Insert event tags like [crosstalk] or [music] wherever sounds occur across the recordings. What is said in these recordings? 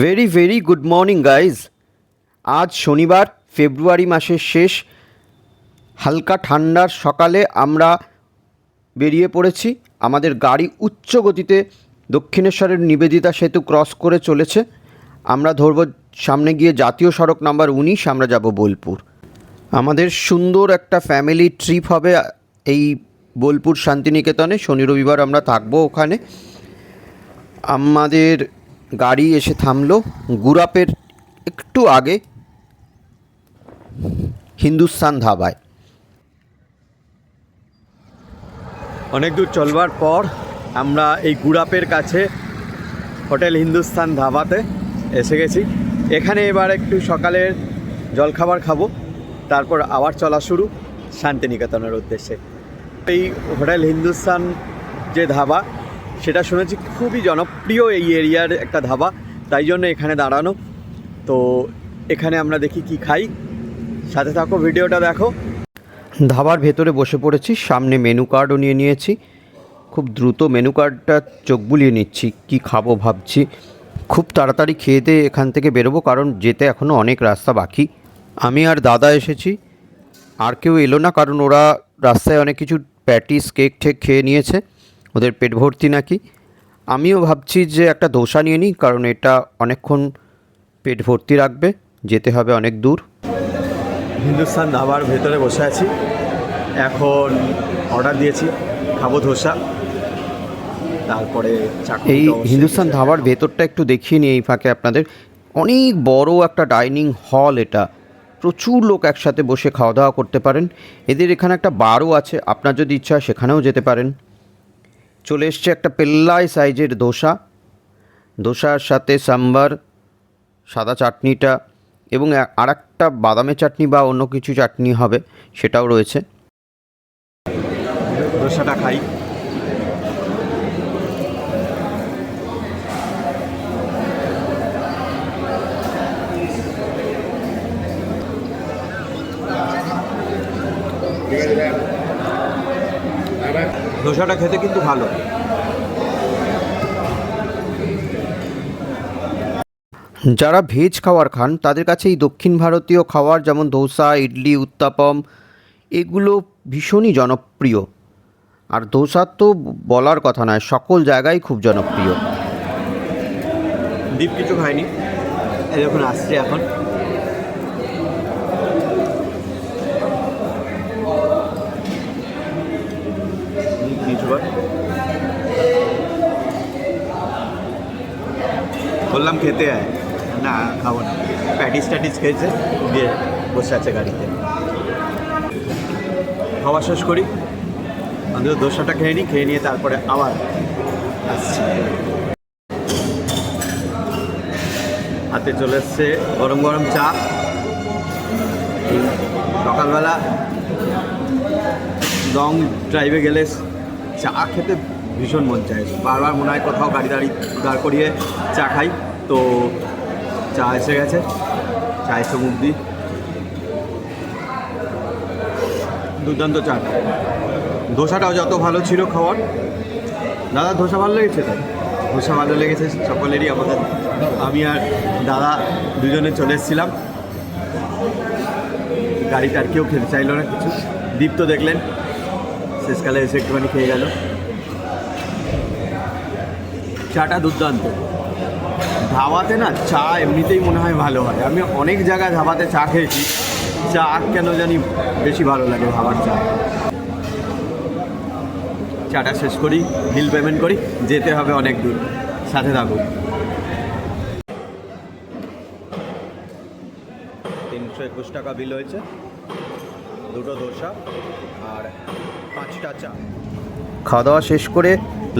Very very good morning guys আজ শনিবার, ফেব্রুয়ারি মাসের শেষ। হালকা ঠান্ডার সকালে আমরা বেরিয়ে পড়েছি। আমাদের গাড়ি উচ্চ গতিতে দক্ষিণেশ্বরের নিবেদিতা সেতু ক্রস করে চলেছে। আমরা ধরব সামনে গিয়ে জাতীয় সড়ক নাম্বার উনিশ, আমরা যাব বোলপুর। আমাদের সুন্দর একটা ফ্যামিলি ট্রিপ হবে এই বোলপুর শান্তিনিকেতনে। শনি রবিবার আমরা থাকব ওখানে। আমাদের গাড়ি এসে থামলো গুরাপের একটু আগে হিন্দুস্তান ধাবায়। অনেক দূর চলবার পর আমরা এই গুরাপের কাছে হোটেল হিন্দুস্তান ধাবাতে এসে গেছি। এখানে এবার একটু সকালের জলখাবার খাব, তারপর আবার চলা শুরু শান্তিনিকেতনের উদ্দেশ্যে। এই হোটেল হিন্দুস্তান যে ধাবা, সেটা শুনেছি খুবই জনপ্রিয় এই এরিয়ার একটা ধাবা, তাই জন্য এখানে দাঁড়ানো। তো এখানে আমরা দেখি কি খাই। সাথে থাকো, ভিডিওটা দেখো। ধাবার ভেতরে বসে পড়েছি, সামনে মেনু কার্ডও নিয়ে নিয়েছি। খুব দ্রুত মেনু কার্ডটা চোখ বুলিয়ে নিচ্ছি, কি খাব ভাবছি। খুব তাড়াতাড়ি খেয়ে দিয়ে এখান থেকে বেরোবো, কারণ যেতে এখনও অনেক রাস্তা বাকি। আমি আর দাদা এসেছি। আর কেউ এলো না, কারণ ওরা রাস্তায় অনেক কিছু প্যাটিস, কেক ঠেক খেয়ে নিয়েছে। ওদের পেট ভর্তি নাকি। আমিও ভাবছি যে একটা দোসা নিয়ে নিই, কারণ এটা অনেকক্ষণ পেট ভর্তি রাখবে। যেতে হবে অনেক দূর। হিন্দুস্তান ধাবার ভেতরে বসে আছি। এখন অর্ডার দিয়েছি, খাব ধোসা তারপরে এই হিন্দুস্তান ধাবার ভেতরটা একটু দেখিয়ে নিই এই ফাঁকে আপনাদের। অনেক বড় একটা ডাইনিং হল এটা। প্রচুর লোক একসাথে বসে খাওয়া দাওয়া করতে পারেন। এদের এখানে একটা বারও আছে আপনার যদি ইচ্ছা হয় সেখানেও যেতে পারেন। চলে এসছে একটা পেল্লাই সাইজের দোসা। দোসার সাথে সাম্বার সাদা চাটনিটা এবং আর একটা বাদামের চাটনি বা অন্য কিছু চাটনি হবে সেটাও রয়েছে। দোসাটা খাই। দোসাটা খেতে কিন্তু ভালো। যারা ভেজ খাবার খান তাদের কাছে এই দক্ষিণ ভারতীয় খাবার যেমন ধোসা ইডলি উত্তাপম এগুলো ভীষণই জনপ্রিয়। আর ধোসা তো বলার কথা নয় সকল জায়গায় খুব জনপ্রিয়। দীপ কিছু খায়নি। যখন আসছে এখন। বললাম খেতে আয়। না, খাব না। প্যাটিস ট্যাটিস খেয়েছে, দিয়ে বসে আছে গাড়িতে। খাওয়া শেষ করি। আমাদের দোসাটা খেয়ে নিই খেয়ে নিয়ে তারপরে আবার আসছি। হাতে চলে এসছে গরম গরম চা। সকালবেলা লং ড্রাইভে গেলে চা খেতে ভীষণ মন চায়। বারবার মনে হয় কোথাও গাড়ি দাঁড়ি দাঁড় করিয়ে চা খাই। তো চা এসে গেছে। চা এসে মুখ দিই। দুর্দান্ত চা। ধোসাটাও যত ভালো ছিল খাওয়ার। দাদা, ধোসা ভালো লেগেছে তাই ধোসা ভালো লেগেছে সকলেরই, আমাদের। আমি আর দাদা দুজনে চলে এসেছিলাম। গাড়িটা আর কেউ খেতে চাইলো না কিছু। দীপ্ত দেখলেন। শেষকালে এসে একটুখানি খেয়ে গেল। চাটা দুর্দান্ত। ধাবাতে না চা এমনিতেই মনে হয় ভালো হয়। আমি অনেক জায়গায় ধাবাতে চা খেয়েছি। চা কেন জানি বেশি ভালো লাগে ধাবার চা। চাটা শেষ করি, বিল পেমেন্ট করি, যেতে হবে অনেক দূর। সাথে থাকুন। তিনশো একুশ টাকা বিল হয়েছে। দুটো দোসা আর পাঁচটা চা। খাওয়া দাওয়া শেষ করে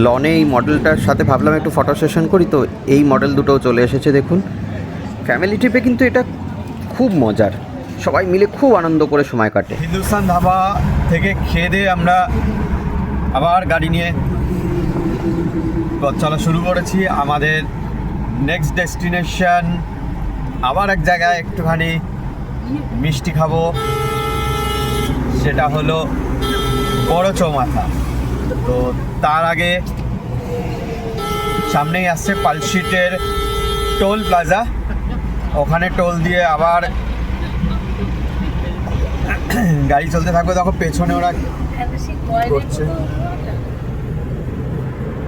লনে এই মডেলটার সাথে ভাবলাম একটু ফটো সেশন করি তো এই মডেল দুটোও চলে এসেছে দেখুন। ফ্যামিলি ট্রিপে কিন্তু এটা খুব মজার। সবাই মিলে খুব আনন্দ করে সময় কাটে। হিন্দুস্তান ধাবা থেকে খেয়ে দিয়ে আমরা আবার গাড়ি নিয়ে পথ চলা শুরু করেছি। আমাদের নেক্সট ডেস্টিনেশন আবার এক জায়গায় একটুখানি মিষ্টি খাব। সেটা হলো বড় চৌমাথা। তো তার আগে সামনেই আসছে পালশিটের টোল প্লাজা। ওখানে টোল দিয়ে আবার গাড়ি চলতে থাকবে। তখন পেছনে ওরা করছে।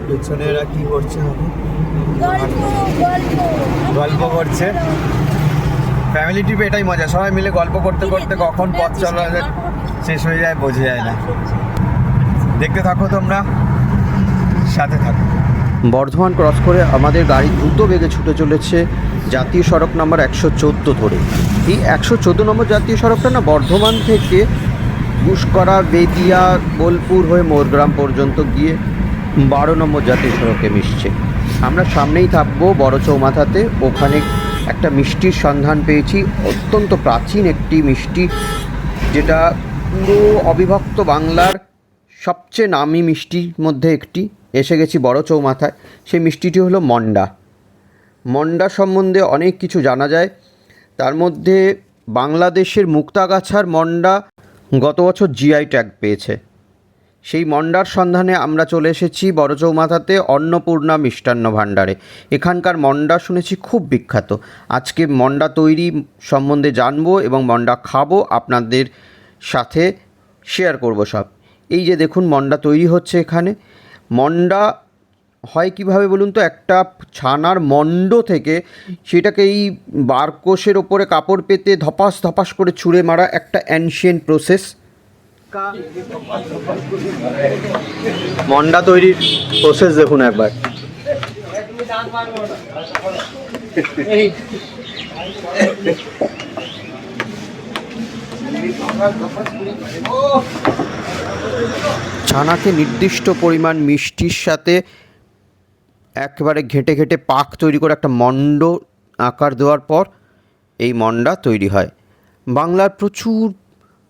পেছনে ওরা কি করছে গল্প করছে। ফ্যামিলি ট্রিপে এটাই মজা। সবাই মিলে গল্প করতে করতে কখন পথ চলা যায়। শেষ হয়ে যায়, বোঝা যায় না। দেখতে থাকো তোমরা, সাথে থাকো। বর্ধমান ক্রস করে আমাদের গাড়ি দ্রুত বেগে ছুটে চলেছে জাতীয় সড়ক নাম্বার একশো চোদ্দ ধরে। এই একশো চোদ্দ নম্বর জাতীয় সড়কটা না বর্ধমান থেকে গুসকরা বেদিয়া বোলপুর হয়ে মোরগ্রাম পর্যন্ত গিয়ে বারো নম্বর জাতীয় সড়কে মিশছে। আমরা সামনেই থাকব বড় চৌমাথাতে। ওখানে একটা মিষ্টির সন্ধান পেয়েছি। অত্যন্ত প্রাচীন একটি মিষ্টি, যেটা পুরো অবিভক্ত বাংলার সবচেয়ে নামি মিষ্টির মধ্যে একটি, এসে গেছি বড় চৌমাথায়। সেই মিষ্টিটি হলো মন্ডা। মন্ডা সম্বন্ধে অনেক কিছু জানা যায়। তার মধ্যে বাংলাদেশের মুক্তাগাছার মন্ডা গত বছর জিআই ট্যাগ পেয়েছে। সেই মন্ডার সন্ধানে আমরা চলে এসেছি বড় চৌমাথাতে অন্নপূর্ণা মিষ্টান্ন ভাণ্ডারে। এখানকার মন্ডা শুনেছি খুব বিখ্যাত। আজকে মন্ডা তৈরি সম্বন্ধে জানব এবং মন্ডা খাব আপনাদের সাথে শেয়ার করব সব। এই যে দেখুন মন্ডা তৈরি হচ্ছে এখানে। মন্ডা হয় কীভাবে বলুন তো? একটা ছানার মণ্ড থেকে সেটাকে এই বারকোষের ওপরে কাপড় পেতে ধপাস ধপাস করে ছুঁড়ে মারা একটা অ্যানশিয়েন্ট প্রসেস মন্ডা তৈরির প্রসেস দেখুন একবার। [laughs] [laughs] ছানাকে নির্দিষ্ট পরিমাণ মিষ্টির সাথে একেবারে ঘেঁটে ঘেঁটে পাক তৈরি করে একটা মণ্ড আকার দেওয়ার পর এই মণ্ডা তৈরি হয়। বাংলার প্রচুর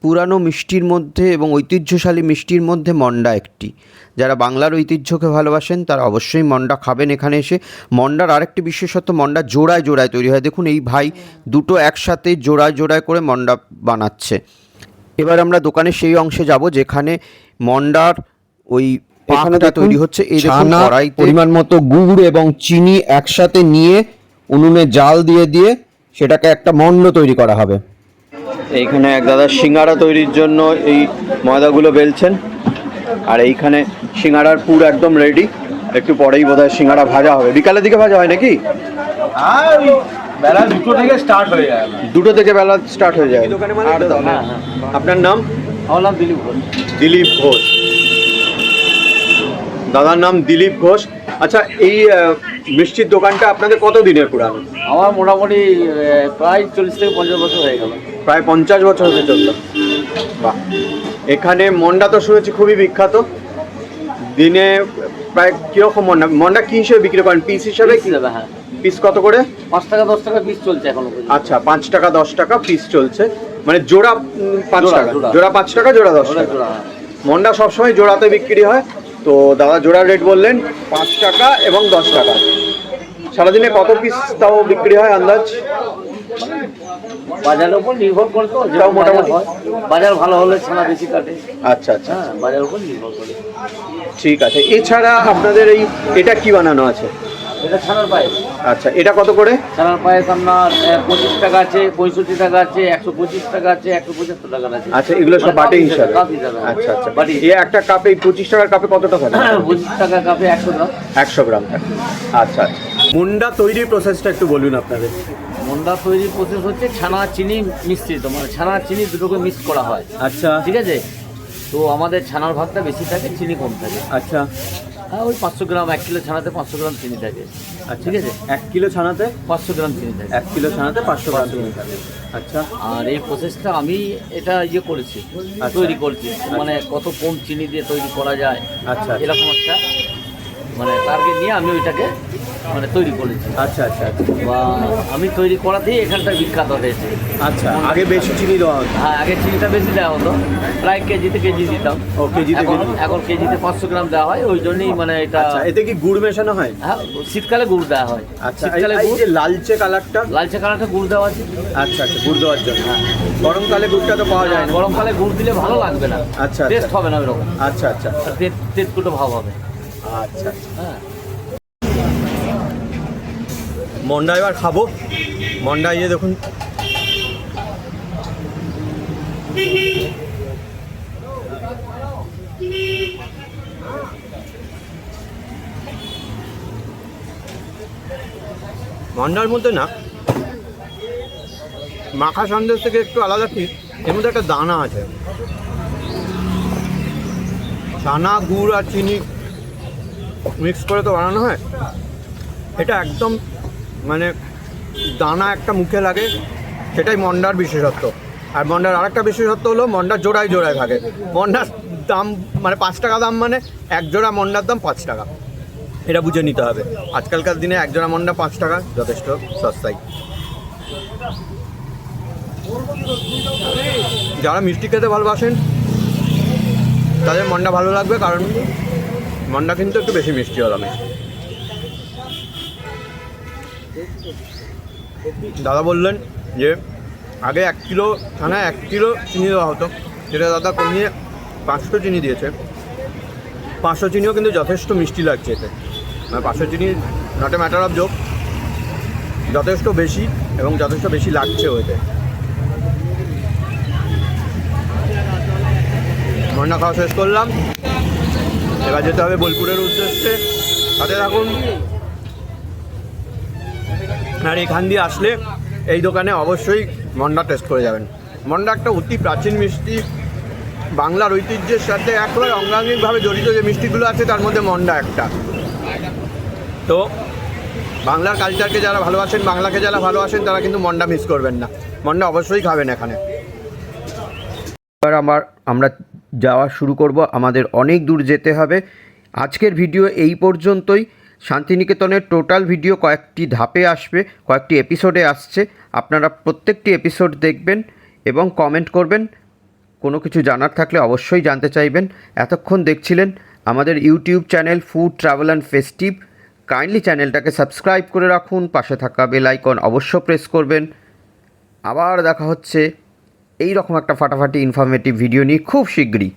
পুরানো মিষ্টির মধ্যে এবং ঐতিহ্যশালী মিষ্টির মধ্যে মন্ডা একটি। যারা বাংলার ঐতিহ্যকে ভালোবাসেন তারা অবশ্যই মন্ডা খাবেন এখানে এসে। মন্ডার আরেকটি বিশেষত্ব মন্ডা জোড়ায় জোড়ায় তৈরি হয়। দেখুন এই ভাই দুটো একসাথে জোড়ায় জোড়ায় করে মন্ডা বানাচ্ছে। এবার আমরা দোকানের সেই অংশে যাব যেখানে মন্ডার ওই পাকটা তৈরি হচ্ছে। এই দেখুন কড়াইতে পরিমাণ মতো গুড় এবং চিনি একসাথে নিয়ে উনুনে জাল দিয়ে দিয়ে সেটাকে একটা মণ্ড তৈরি করা হবে। এইখানে এক দাদা সিঙ্গারা তৈরির জন্য এই ময়দাগুলো বেলছেন। আর এইখানে সিঙ্গারার পুর একদম রেডি একটু পরেই বোধহয় সিঙ্গারা ভাজা হবে। বিকালের দিকে ভাজা হয় নাকি? বেলা দুটো থেকে স্টার্ট হয়ে যায়। দুটো থেকে বেলা স্টার্ট হয়ে যায়। আপনার নাম? আমার নাম দিলীপ ঘোষ। দিলীপ ঘোষ। দাদার নাম দিলীপ ঘোষ। আচ্ছা এই মিষ্টির দোকানটা আপনাদের কত দিনের পুরানো? আমার মোটামুটি প্রায় চল্লিশ থেকে পঞ্চাশ বছর হয়ে গেল। প্রায় পঞ্চাশ বছর হতে চলল। বাহ। এখানে মন্ডা তো শুনেছি খুবই বিখ্যাত। দিনে প্রায় কীরকম মন্ডা? মন্ডা কি হিসেবে বিক্রি করেন? পিস হিসেবে কি? হ্যাঁ। পিস কত করে? পাঁচ টাকা দশ টাকা পিস চলছে এখন আচ্ছা পাঁচ টাকা দশ টাকা পিস চলছে। মানে জোড়া পাঁচ টাকা। জোড়া। পাঁচ টাকা জোড়া দশ টাকা। হ্যাঁ। মন্ডা সবসময় জোড়াতে বিক্রি হয়। তো দাদা জোড়া রেট বললেন পাঁচ টাকা এবং দশ টাকা। সারাদিনে কত পিস তাও বিক্রি হয় আন্দাজ? বাজারের উপর নির্ভর করে তো বাজার মোটামুটি। হয়। বাজার ভালো হলে ছানা বেশি কাটে। আচ্ছা আচ্ছা। হ্যাঁ বাজারের উপর নির্ভর করে। ঠিক আছে। এছাড়া আপনাদের এই এটা কি বানানো আছে? এটা ছানার পায়েস। আচ্ছা এটা কত করে? ছানার পায়েস আপনার পঁচিশ টাকা আছে পঁয়ষট্টি টাকা আছে একশো পঁচিশ টাকা আছে একশো পঁচাত্তর টাকা আছে। আচ্ছা এগুলো সব মানে বাটি হিসাবে। হ্যাঁ। আচ্ছা আচ্ছা। বাটি এই একটা কাপে পঁচিশ টাকার কাপে কতটা থাকে পঁচিশ টাকা কাপে একশো গ্রাম। একশো গ্রাম। আচ্ছা আচ্ছা। মুন্ডা তৈরির প্রসেসটা একটু বলুন আপনাদের। মন্ডা তৈরির প্রসেস হচ্ছে ছানা চিনি মিশ্রিত মানে ছানা চিনি দুটোকে মিক্স করা হয়। আচ্ছা। ঠিক আছে? তো আমাদের ছানার ভাতটা বেশি থাকে চিনি কম থাকে। আচ্ছা। হ্যাঁ ওই পাঁচশো গ্রাম এক কিলো ছানাতে পাঁচশো গ্রাম চিনি থাকে। আর ঠিক আছে? এক কিলো ছানাতে? পাঁচশো গ্রাম চিনি থাকে। এক কিলো ছানাতে পাঁচশো গ্রাম চিনি থাকে। আচ্ছা। আর এই প্রসেসটা আমি এটা ইয়ে করেছি তৈরি করছি। মানে কত কম চিনি দিয়ে তৈরি করা যায় আচ্ছা। এরকম একটা মানে টার্গেট নিয়ে আমি ওইটাকে মানে তৈরি করেছি। আচ্ছা আচ্ছা আচ্ছা। বা আমি তৈরি করাতেই এখানটা বিখ্যাত হয়েছে। আচ্ছা আগে বেশি চিনি দেওয়া হতো? হ্যাঁ আগে চিনিটা বেশি দেওয়া হতো। প্রায় কেজিতে কেজি দিতাম। ও, কেজিতে এখন এখন কেজিতে পাঁচশো গ্রাম দেওয়া হয় ওই জন্যই মানে এটা আচ্ছা এতে কি গুড় মেশানো হয়? হ্যাঁ শীতকালে গুড় দেওয়া হয়। আচ্ছা শীতকালে গুড় লালচে কালারটা? লালচে কালারটা গুড় দেওয়া আছে। আচ্ছা আচ্ছা গুড় দেওয়ার জন্য। গরমকালে গুড়টা তো পাওয়া যায় না। গরমকালে গুড় দিলে ভালো লাগবে না। আচ্ছা, আচ্ছা। টেস্ট হবে না ওইরকম। আচ্ছা আচ্ছা। তেত তেতকুটো ভাব হবে। আচ্ছা হ্যাঁ মন্ডা এবার খাব। মন্ডা ইয়ে দেখুন। মন্ডার মধ্যে না, মাখা সন্দেশ থেকে একটু আলাদা কি এর মধ্যে একটা দানা আছে। দানা, গুড় আর চিনি মিক্স করে তো বানানো হয়। এটা একদম মানে দানা একটা মুখে লাগে, সেটাই মন্ডার বিশেষত্ব। আর মন্ডার আরেকটা বিশেষত্ব হলো, মন্ডার জোড়ায় জোড়ায় থাকে। মন্ডার দাম মানে পাঁচ টাকা দাম মানে এক জোড়া মন্ডার দাম পাঁচ টাকা। এটা বুঝে নিতে হবে। আজকালকার দিনে এক জোড়া মন্ডা পাঁচ টাকা, যথেষ্ট সস্তাই যারা মিষ্টি খেতে ভালোবাসেন, তাদের মন্ডা ভালো লাগবে কারণ মন্ডা কিন্তু একটু বেশি মিষ্টি হলো মিষ্টি দাদা বললেন যে, আগে এক কিলো ছানায় এক কিলো চিনি দেওয়া হতো। সেটা দাদা কমিয়ে পাঁচশো চিনি দিয়েছে। পাঁচশো চিনিও কিন্তু যথেষ্ট মিষ্টি লাগছে এতে। মানে পাঁচশো চিনি not a matter of joke যথেষ্ট বেশি এবং যথেষ্ট বেশি লাগছে ওতে মন্ডা খাওয়া শেষ করলাম। এবার যেতে হবে বোলপুরের উদ্দেশ্যে। সাথে থাকুন। আর এখান দিয়ে আসলে এই দোকানে অবশ্যই মন্ডা টেস্ট করে যাবেন। মন্ডা একটা অতি প্রাচীন মিষ্টি। বাংলার ঐতিহ্যের সাথে একেবারে অঙ্গাঙ্গিকভাবে জড়িত যে মিষ্টিগুলো আছে, তার মধ্যে মন্ডা একটা। তো বাংলার কালচারকে যারা ভালোবাসেন, বাংলাকে যারা ভালোবাসেন, তারা কিন্তু মন্ডা মিস করবেন না। মন্ডা অবশ্যই খাবেন এখানে। এবার আমার আমরা যাওয়া শুরু করব, আমাদের অনেক দূর যেতে হবে। আজকের ভিডিও এই পর্যন্তই। শান্তিনিকেতনের টোটাল ভিডিও কয়েকটি ধাপে আসবে, কয়েকটি এপিসোডে আসছে। আপনারা প্রত্যেকটি এপিসোড দেখবেন এবং কমেন্ট করবেন। কোনো কিছু জানার থাকলে অবশ্যই জানতে চাইবেন। এতক্ষণ দেখছিলেন আমাদের YouTube channel food, travel and festive. Kindly চ্যানেলটাকে সাবস্ক্রাইব করে রাখুন। পাশে থাকা বেল আইকন অবশ্য প্রেস করবেন। আবার দেখা হচ্ছে এই রকম একটা ফাটাফাটি ইনফরমেটিভ ভিডিও নিয়ে খুব শীঘ্রই